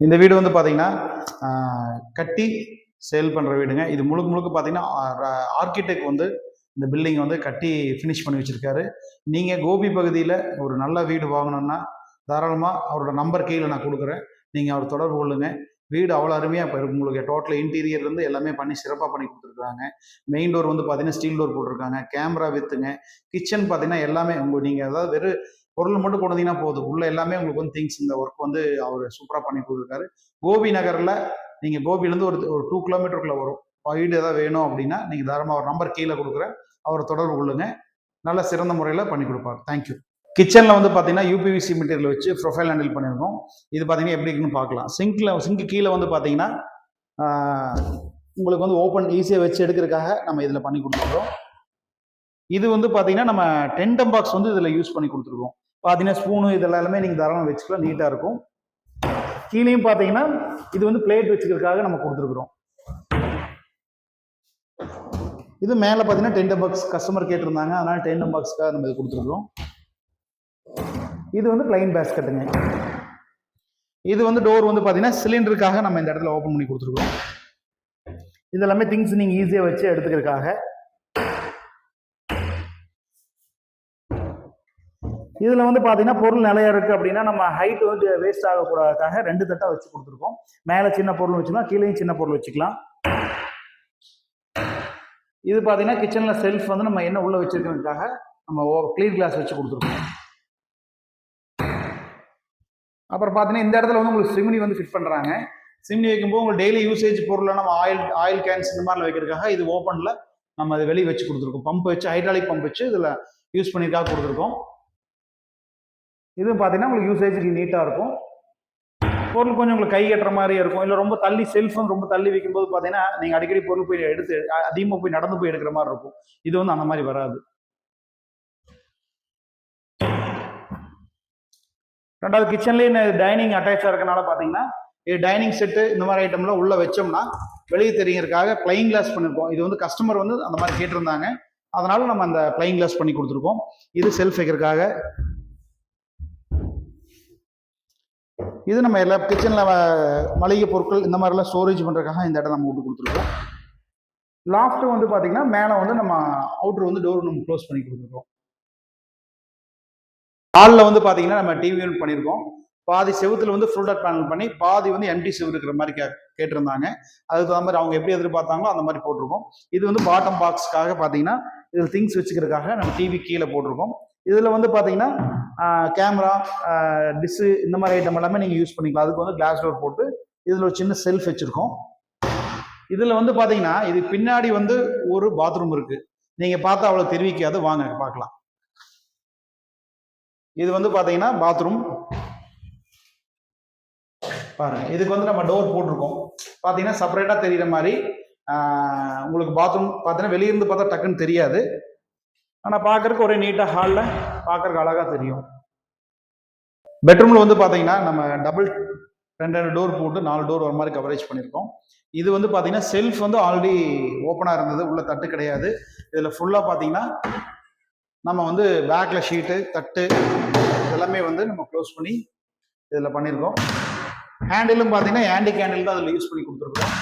இந்த வீடு வந்து பார்த்தீங்கன்னா கட்டி சேல் பண்ணுற வீடுங்க. இது முழுக்க முழுக்க பார்த்தீங்கன்னா ஆர்கிடெக்ட் வந்து இந்த பில்டிங் வந்து கட்டி ஃபினிஷ் பண்ணி வச்சுருக்காரு. நீங்கள் கோபி பகுதியில் ஒரு நல்ல வீடு வாங்கணும்னா தாராளமாக அவரோட நம்பர் கீழே நான் கொடுக்குறேன். நீங்கள் அவர் தொடர்பு கொள்ளுங்கள் வீடு அவ்வளோ அருமையாக இப்போ இருக்கும் உங்களுக்கு டோட்டல் இன்டீரியர்லேருந்து எல்லாமே பண்ணி சிறப்பாக பண்ணி கொடுத்துருக்காங்க. மெயின் டோர் வந்து பார்த்தீங்கன்னா ஸ்டீல் டோர் போட்டிருக்காங்க. கேமரா வித்துங்க கிச்சன் பார்த்தீங்கன்னா எல்லாமே உங்கள் நீங்கள் அதாவது வெறும் பொருள் மட்டும் கொண்டு வந்தீங்கன்னா போதும். உள்ள எல்லாமே உங்களுக்கு வந்து திங்ஸ் இந்த ஒர்க் வந்து அவர் சூப்பராக பண்ணி கொடுத்துருக்காரு. கோபி நகரில் நீங்கள் கோபிலேருந்து ஒரு ஒரு டூ கிலோமீட்டருக்குள்ளே வரும். வீடு எதாவது வேணும் அப்படின்னா நீங்கள் தாராளமாக ஒரு நம்பர் கீழே கொடுக்குறேன். அவரை தொடர்பு கொள்ளுங்க. நல்ல சிறந்த முறையில் பண்ணி கொடுப்பார். தேங்க்யூ கிச்சனில் வந்து பார்த்தீங்கன்னா யூபிவிசி மெட்டீரியல் வச்சு ப்ரொஃபைல் ஹேண்டில் பண்ணியிருக்கோம். இது பார்த்தீங்கன்னா எப்படி இருக்குன்னு பார்க்கலாம் சிங்கில் சிங்க்கு கீழே வந்து பார்த்தீங்கன்னா உங்களுக்கு வந்து ஓப்பன் ஈஸியாக வச்சு எடுக்கிறதுக்காக நம்ம இதில் பண்ணி கொடுத்துருக்கோம். இது வந்து பார்த்தீங்கன்னா நம்ம டென்டம் பாக்ஸ் வந்து இதில் யூஸ் பண்ணி கொடுத்துருக்கோம். பார்த்தீங்கன்னா ஸ்பூனு இதெல்லாம் எல்லாமே நீங்கள் தாராளமாக வச்சுக்கலாம் நீட்டாக இருக்கும். கீழேயும் பார்த்தீங்கன்னா இது வந்து பிளேட் வச்சுக்கிறதுக்காக நம்ம கொடுத்துருக்குறோம். இது மேலே பார்த்தீங்கன்னா டென்டம் பாக்ஸ் கஸ்டமர் கேட்டிருந்தாங்க அதனால் டென்டம் பாக்ஸ்க்காக நம்ம இது கொடுத்துருக்குறோம். இது வந்து பிளைன் பேஸ்கட்டுங்க இது வந்து டோர் வந்து பார்த்தீங்கன்னா சிலிண்டருக்காக நம்ம இந்த இடத்துல ஓப்பன் பண்ணி கொடுத்துருக்கோம் இது எல்லாமே திங்ஸ் நீங்கள் ஈஸியாக வச்சு எடுத்துக்கிறதுக்காக. இதில் வந்து பார்த்தீங்கன்னா பொருள் நிலையா இருக்குது அப்படின்னா நம்ம ஹைட் வந்து வேஸ்ட் ஆகக்கூடாதுக்காக ரெண்டு தட்டாக வச்சு கொடுத்துருக்கோம். மேலே சின்ன பொருள் வச்சுக்கலாம் கீழேயும் சின்ன பொருள் வச்சுக்கலாம். இது பார்த்தீங்கன்னா கிச்சனில் செல்ஃப் வந்து நம்ம என்ன உள்ளே வச்சுருக்கிறதுக்காக நம்ம கிளீன் கிளாஸ் வச்சு கொடுத்துருக்கோம். அப்புறம் பார்த்தீங்கன்னா இந்த இடத்துல வந்து உங்களுக்கு சிம்னி வந்து ஃபிட் பண்ணுறாங்க சிம்னி வைக்கும்போது உங்களுக்கு டெய்லி யூசேஜ் பொருளை நம்ம ஆயில் ஆயில் கேன்ஸ் இந்த மாதிரிலாம் வைக்கிறதுக்காக இது ஓப்பனில் நம்ம அதை வெளியே வச்சு கொடுத்துருக்கோம். பம்ப் வச்சு ஹைட்ராலிக் பம்ப் வச்சு இதில் யூஸ் பண்ணியிருக்காக கொடுத்துருக்கோம். இதுவும் பார்த்தீங்கன்னா உங்களுக்கு யூசேஜுக்கு நீட்டாக இருக்கும். பொருள் கொஞ்சம் உங்களுக்கு கை கட்டுற மாதிரி இருக்கும். இல்லை ரொம்ப தள்ளி செல்ஃப் வந்து ரொம்ப தள்ளி வைக்கும்போது பார்த்தீங்கன்னா நீங்கள் அடிக்கடி பொருள் போய் எடுத்து அதிகமாக போய் நடந்து போய் எடுக்கிற மாதிரி இருக்கும். இது வந்து அந்த மாதிரி வராது. ரெண்டாவது கிச்சன்லேயே டைனிங் அட்டாச்சாக இருக்கனால பார்த்தீங்கன்னா இது டைனிங் செட்டு இந்த மாதிரி ஐட்டம்லாம் உள்ளே வச்சோம்னா வெளியே தெரியுறதுக்காக பிளைங் கிளாஸ் பண்ணியிருக்கோம் இது வந்து கஸ்டமர் வந்து அந்த மாதிரி கேட்டிருந்தாங்க. அதனால நம்ம அந்த பிளைங் கிளாஸ் பண்ணி கொடுத்துருக்கோம். இது செல்ஃப் வைக்கிறதுக்காக. இது நம்ம எல்லா கிச்சனில் மளிகை பொருட்கள் இந்த மாதிரிலாம் ஸ்டோரேஜ் பண்ணுறதுக்காக இந்த இடம் நம்ம விட்டு கொடுத்துருக்கோம். லாஃப்ட்டு வந்து பார்த்தீங்கன்னா மேலே வந்து நம்ம அவுட்ரு வந்து டோர் நம்ம க்ளோஸ் பண்ணி கொடுத்துருக்கோம். ஹாலில் வந்து பார்த்தீங்கன்னா நம்ம டிவி யூனிட் பண்ணியிருக்கோம் பாதி செவுத்துல வந்து ஃபுல் டாட் பேனல் பண்ணி பாதி வந்து எம்டி செவு இருக்கிற மாதிரி கே கேட்டிருந்தாங்க. அதுக்கு தகுந்த மாதிரி அவங்க எப்படி எதிர்பார்த்தாங்களோ அந்த மாதிரி போட்டிருக்கோம். இது வந்து பாட்டம் பாக்ஸ்க்காக பார்த்தீங்கன்னா இதில் திங்ஸ் வச்சுக்கிறதுக்காக நம்ம டிவி கீழே போட்டிருக்கோம். இதில் வந்து பார்த்தீங்கன்னா கேமரா டிஷ்ஷு இந்த மாதிரி ஐட்டம் எல்லாமே நீங்கள் யூஸ் பண்ணிக்கலாம். அதுக்கு வந்து கிளாஸ் டோர் போட்டு இதில் ஒரு சின்ன செல்ஃப் வச்சுருக்கோம். இதில் வந்து பார்த்தீங்கன்னா இது பின்னாடி வந்து ஒரு பாத்ரூம் இருக்குது நீங்கள் பார்த்தா அவ்வளோ தெரிவிக்காது. வாங்க பார்க்கலாம். இது வந்து பார்த்தீங்கன்னா பாத்ரூம் பாருங்கள் இதுக்கு வந்து நம்ம டோர் போட்டிருக்கோம். பார்த்தீங்கன்னா செப்பரேட்டாக தெரிகிற மாதிரி உங்களுக்கு பாத்ரூம் பார்த்தீங்கன்னா வெளியிருந்து பார்த்தா டக்குன்னு தெரியாது. ஆனால் பார்க்கறக்கு ஒரே நீட்டாக ஹாலில் பார்க்கறக்கு அழகாக தெரியும். பெட்ரூமில் வந்து பார்த்தீங்கன்னா நம்ம டபுள் ரெண்டு ரெண்டு டோர் போட்டு நாலு டோர் வர மாதிரி கவரேஜ் பண்ணியிருக்கோம் இது வந்து பார்த்தீங்கன்னா செல்ஃப் வந்து ஆல்ரெடி ஓப்பனாக இருந்தது. உள்ள தட்டு கிடையாது. இதில் ஃபுல்லாக பார்த்தீங்கன்னா நம்ம வந்து பேக்கில் ஷீட்டு தட்டு இதெல்லாமே வந்து நம்ம க்ளோஸ் பண்ணி இதில் பண்ணியிருக்கோம் ஹேண்டிலும் பார்த்தீங்கன்னா ஹேண்டி கேண்டில் தான் அதில் யூஸ் பண்ணி கொடுத்துருக்கோம்.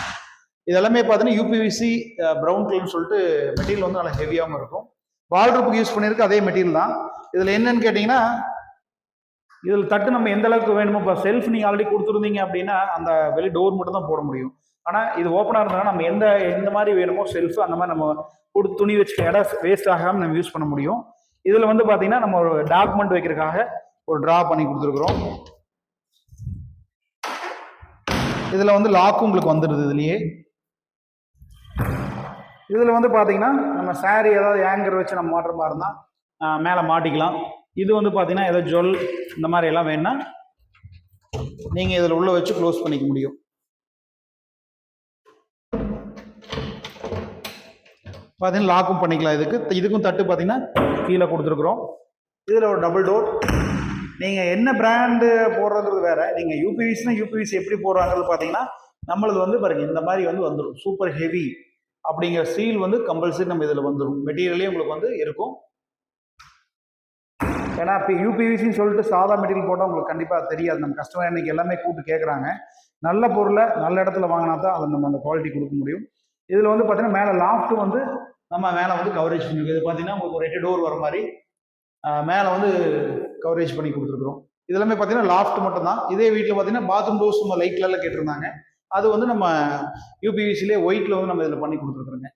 இதெல்லாமே பார்த்தீங்கன்னா யூபிவிசி ப்ரௌன் கலர்னு சொல்லிட்டு மெட்டீரியல் வந்து நல்லா ஹெவியாகவும் இருக்கும். வால்ட்ரூப்புக்கு யூஸ் பண்ணியிருக்கு அதே மெட்டீரியல் தான். இதில் என்னன்னு கேட்டிங்கன்னா இதில் தட்டு நம்ம எந்த அளவுக்கு வேணுமோ இப்போ செல்ஃப் நீங்கள் ஆல்ரெடி கொடுத்துருந்தீங்க அப்படின்னா அந்த வெளி டோர் மட்டும் தான் போட முடியும். ஆனால் இது ஓப்பனாக இருந்தால் நம்ம எந்த எந்த மாதிரி வேணுமோ செல்ஃப் அந்த மாதிரி நம்ம கொடுத்து துணி வச்சுக்க இடம் வேஸ்ட் ஆகாமல் நம்ம யூஸ் பண்ண முடியும். இதில் வந்து பார்த்தீங்கன்னா நம்ம ஒரு டாக்குமெண்ட் வைக்கிறதுக்காக ஒரு ட்ரா பண்ணி கொடுத்துருக்குறோம். இதில் வந்து லாக்கும் உங்களுக்கு வந்துடுது இதுலேயே. இதில் வந்து பார்த்தீங்கன்னா நம்ம saree ஏதாவது ஏங்கர் வச்சு நம்ம மாட்டுற மாதிரி இருந்தால் மேலே மாட்டிக்கலாம். இது வந்து பார்த்தீங்கன்னா ஏதோ ஜுவல் இந்த மாதிரி எல்லாம் வேணுன்னா நீங்கள் இதில் உள்ளே வச்சு க்ளோஸ் பண்ணிக்க முடியும். பார்த்தீங்கன்னா லாக்கும் பண்ணிக்கலாம். இதுக்கு இதுக்கும் தட்டு பார்த்தீங்கன்னா கீழே கொடுத்துருக்குறோம். இதில் ஒரு டபுள் டோர் நீங்கள் என்ன பிராண்டு போடுறதுங்கிறது வேறு. நீங்கள் யூபிவிஸ்னால் யூபிவிசி எப்படி போடுறாங்கிறது பார்த்தீங்கன்னா நம்மளது வந்து பாருங்கள் இந்த மாதிரி வந்து வந்துடும் சூப்பர் ஹெவி அப்படிங்கிற சீல் வந்து கம்பல்சரி நம்ம இதில் வந்துடும் மெட்டீரியலே உங்களுக்கு வந்து இருக்கும். ஏன்னா இப்போ யூபிவிசின்னு சொல்லிட்டு சாதா மெட்டீரியல் போட்டால் உங்களுக்கு கண்டிப்பாக தெரியாது. நம்ம கஸ்டமர் இன்னைக்கு எல்லாமே கூப்பிட்டு கேட்குறாங்க நல்ல பொருளை நல்ல இடத்துல வாங்கினா தான் அதை நம்ம அந்த குவாலிட்டி கொடுக்க முடியும். இதில் வந்து பார்த்தீங்கன்னா மேலே லாஃப்ட் வந்து நம்ம மேலே வந்து கவரேஜ் பண்ணிருக்கோம் இது பார்த்தீங்கன்னா உங்களுக்கு ஒரு எட்டு டோர் வர மாதிரி மேலே வந்து கவரேஜ் பண்ணி கொடுத்துருக்குறோம். இதெல்லாமே பார்த்தீங்கன்னா லாஃப்ட் மட்டும் தான் இதே வீட்டில் பார்த்தீங்கன்னா பாத்ரூம் டோர்ஸ் நம்ம லைட் கலரில் கேட்டிருந்தாங்க. அது வந்து நம்ம யூபிவிசிலே ஒயிட்டில் வந்து நம்ம இதில் பண்ணி கொடுத்துருக்குறோங்க.